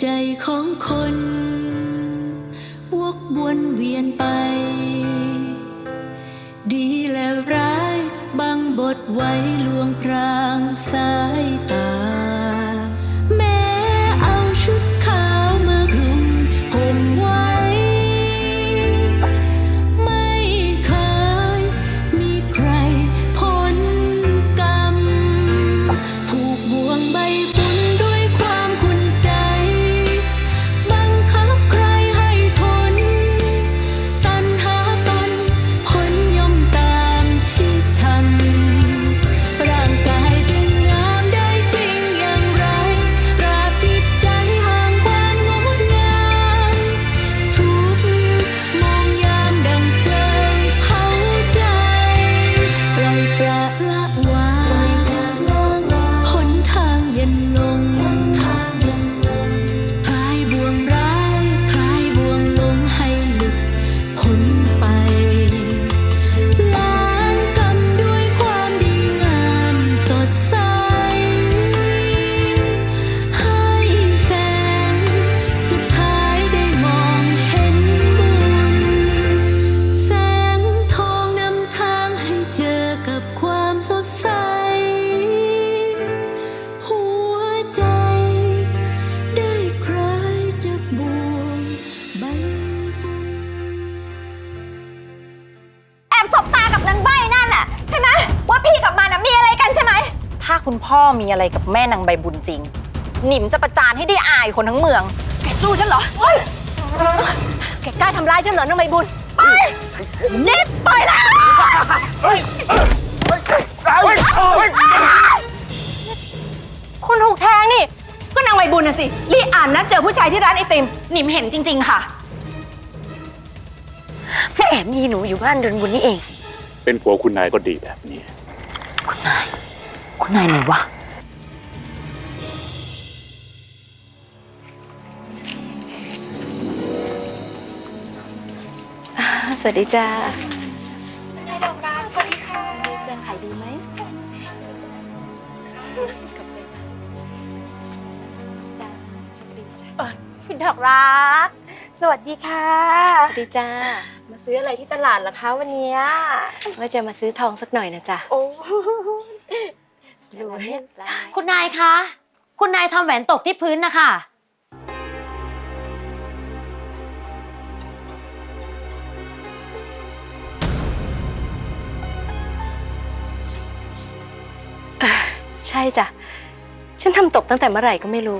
ใจของคน วกวนเวียนไป ดีและร้ายบางบทไว้ลวงพรางสาย คุณพ่อมีอะไรกับแม่นางใบบุญจริง หนิมจะประจานให้ได้อายคนทั้งเมือง แกสู้ฉันเหรอแกกล้าทำร้ายฉันเหรอนางใบบุญ ไปนิดปล่อยแล้วคุณถูกแทงนี่ ก็นางใบบุญน่ะสิ รีอ่านนัดเจอผู้ชายที่ร้านไอติม หนิมเห็นจริง ๆ ค่ะแม่แอบมีหนูอยู่บ้านเดินบุญนี่เอง เป็นผัวคุณนายก็ดีแบบนี้คุณ นายไหนวะ สวัสดีจ้านายดอกรักสวัสดีค่ะจะขายดีไหมคุณดอกรัก สวัสดีค่ะ สวัสดีจ้ามาซื้ออะไรที่ตลาดเหรอคะวันเนี้ยว่าจะมาซื้อทองสักหน่อยนะจ๊ะ โอ้ ดูเนี่ยร้านไหนคุณนายคะ คุณนายทำแหวนตกที่พื้นนะคะ ใช่จ้ะ ฉันทำตกตั้งแต่เมื่อไหร่ก็ไม่รู้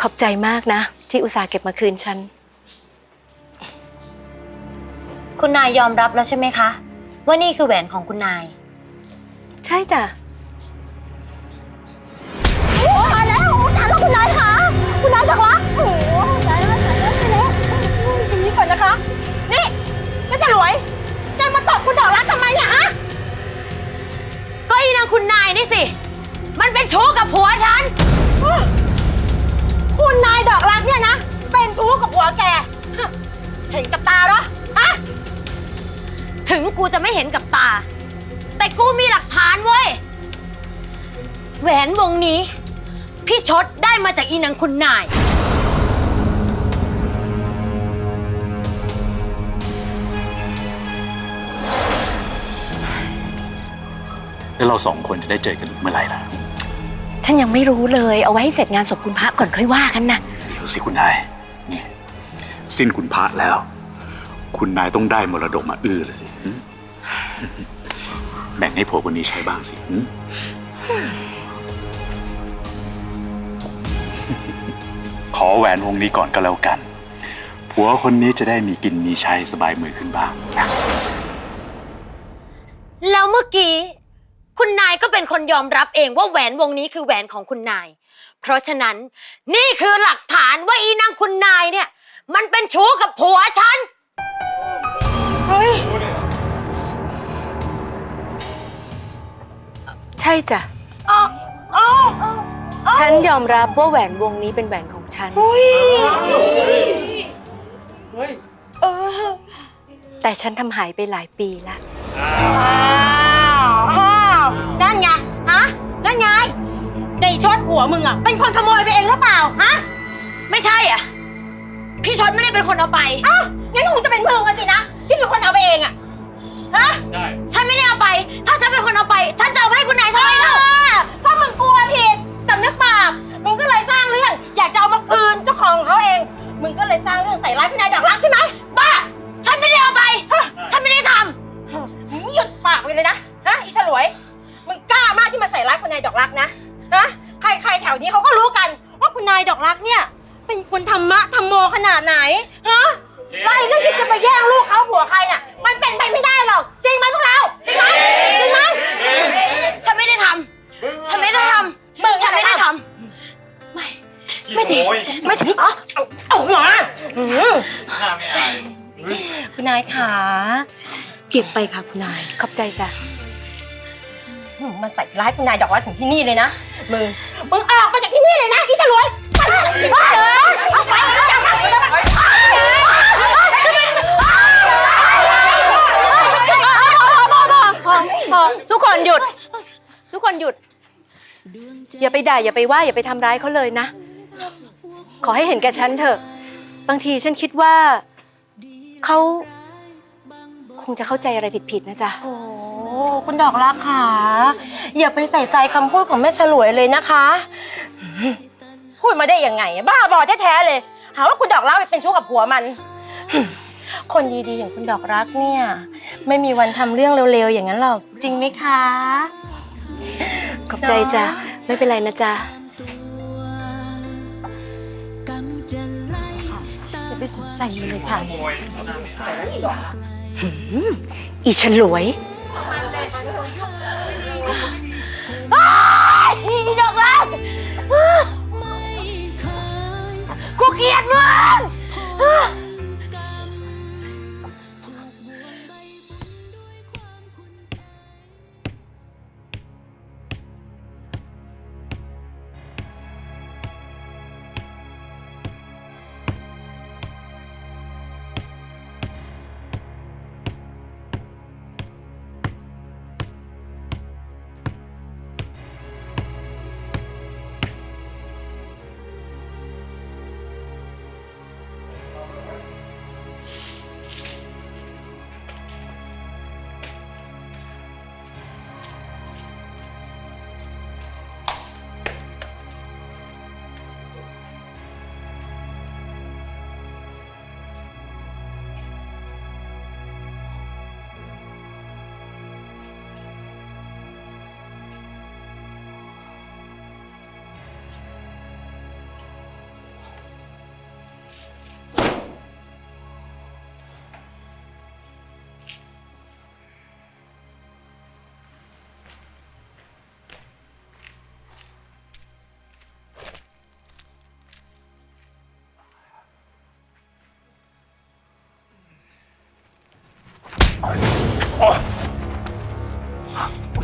ขอบใจมากนะ ที่อุตส่าห์เก็บมาคืนฉัน คุณนายยอมรับแล้วใช่ไหมคะ ว่านี่คือแหวนของคุณนาย ใช่จ้ะตายแล้วตายแล้วคุณนายคะคุณนายดอกรักโอ้โหตายแล้วตายแล้วตายแล้วอย่างนี้ก่อนนะคะ นี่ไม่ใช่หลวยแกมาตอบคุณดอกรักทำไมเนี่ยฮะ ก็อีนางคุณนายนี่สิ มันเป็นชู้กับผัวฉัน คุณนายดอกรักเนี่ยนะ เป็นชู้กับผัวแกฮะเห็นกับตาเหรอฮะ ถึงกูจะไม่เห็นกับตา แต่กูมีหลักฐานเว้ย แหวนวงนี้ พี่ชดได้มาจากอีนางคุณนาย แล้วเราสองคนจะได้เจอกันเมื่อไหร่ล่ะฉันยังไม่รู้เลย เอาไว้ให้เสร็จงานศพคุณพระก่อนค่อยว่ากันนะเดี๋ยวสิคุณนาย นี่ สิ้นคุณพระแล้ว คุณนายต้องได้มรดกมาอื้อเลยสิหึ แบ่งให้ผัวคนนี้ใช้บ้างสิหึขอแหวนวงนี้ก่อนก็แล้วกัน ผัวคนนี้จะได้มีกินมีใช้สบายมือขึ้นบ้างนะแล้วเมื่อกี้ คุณนายก็เป็นคนยอมรับเองว่าแหวนวงนี้คือแหวนของคุณนาย เพราะฉะนั้น นี่คือหลักฐานว่าอีนางคุณนายเนี่ย มันเป็นชู้กับผัวฉัน เฮ้ย ช่จ้ะอ๋ออ๋อฉันยอมรับว่าแหวนวงนี้เป็นแหวนของฉัน อุ้ยเออแต่ฉันทำหายไปหลายปีละ อ้าวอ้าวนั่นไงฮะนั่นไงในชดหัวมึงอะเป็นคนขโมยไปเองหรือเปล่าฮะไม่ใช่อะ พี่ชดไม่ได้เป็นคนเอาไป อ้าวงั้นคงจะเป็นมึงกันสินะที่เป็นคนเอาไปเองอะ ฮะฉันไม่ได้เอาไป ถ้าฉันเป็นคนเอาไป ฉันจะเอาไปให้คุณนายทำไมเล่าเพราะมึงกลัวผิดสำนึกบาปมึงก็เลยสร้างเรื่อง อยากจะเอามาคืนเจ้าของเขาเอง มึงก็เลยสร้างเรื่องใส่ร้ายคุณนายดอกรักใช่ไหม ไม่จริงไม่จริงอ๋อเอาเอามาอืมคุณนายขาเก็บไปค่ะคุณนายขอบใจจ้ะมึงมาใส่ร้ายคุณนายดอกรักถึงที่นี่เลยนะมึงมึงออกมาจากที่นี่เลยนะอีฉลวยไปจากที่นี่เลยเอาไปจับมาพอพอทุกคนหยุด ทุกคนหยุด อย่าไปด่าอย่าไปว่าอย่าไปทำร้ายเขาเลยนะ ขอให้เห็นแก่ฉันเถอะ บางทีฉันคิดว่าเขาคงจะเข้าใจอะไรผิดๆนะจ๊ะ โอ้คุณดอกรักค่ะอย่าไปใส่ใจคำพูดของแม่ฉลวยเลยนะคะ พูดมาได้ยังไง บ้าบอแท้ๆเลย หาว่าคุณดอกรักไปเป็นชู้กับผัวมัน คนดีๆอย่างคุณดอกรักเนี่ย ไม่มีวันทำเรื่องเร็วๆอย่างนั้นหรอก จริงไหมคะ ขอบใจจ้ะ ไม่เป็นไรนะจ๊ะ ไปสนใจมันเลยค่ะอีฉลวยอีดอกรักไม่เคยกูเกลียดมึง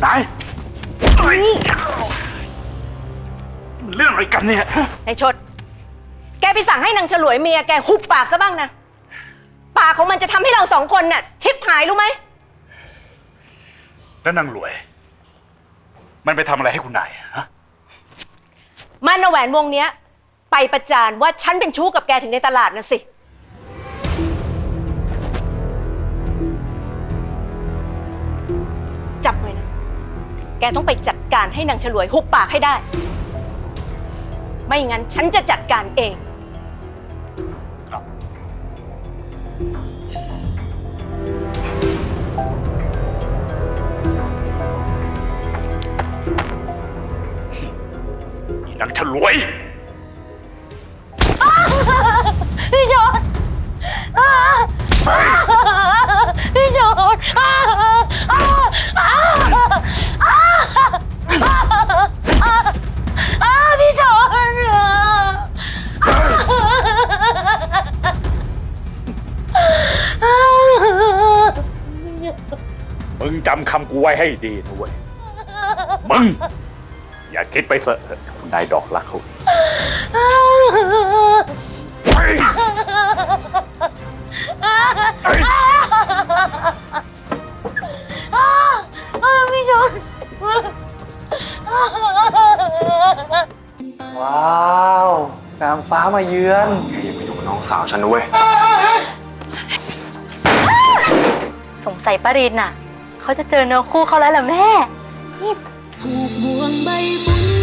นายเฮ้ยมันเรื่องอะไรกันเนี่ยนายชด แกไปสั่งให้นางฉลวยเมียแกหุบปากซะบ้างนะ ปากของมันจะทำให้เราสองคนน่ะ ชิบหายรู้ไหม แล้วนางรวย มันไปทำอะไรให้คุณนายอะฮะมันเอาแหวนวงเนี้ย ไปประจานว่าฉันเป็นชู้กับแกถึงในตลาดนะสิ แกต้องไปจัดการให้นางฉลวยหุบปากให้ได้ ไม่งั้นฉันจะจัดการเอง ครับ นี่นางฉลวย พี่ชดอ่าพี่ชดำกูไว้ให้ดีนะเว้ยมึง อย่าคิดไปเสอะคุณนายดอกรักเขาไปพี่ชนว้าว นางฟ้ามาเยือน อย่าไปยุ่งกับน้องสาวฉันนะเว้ย สงสัยป้ารินน่ะ เขาจะเจอเนื้อคู่เขาแล้วล่ะแม่ผูกบ่วงใบบุญ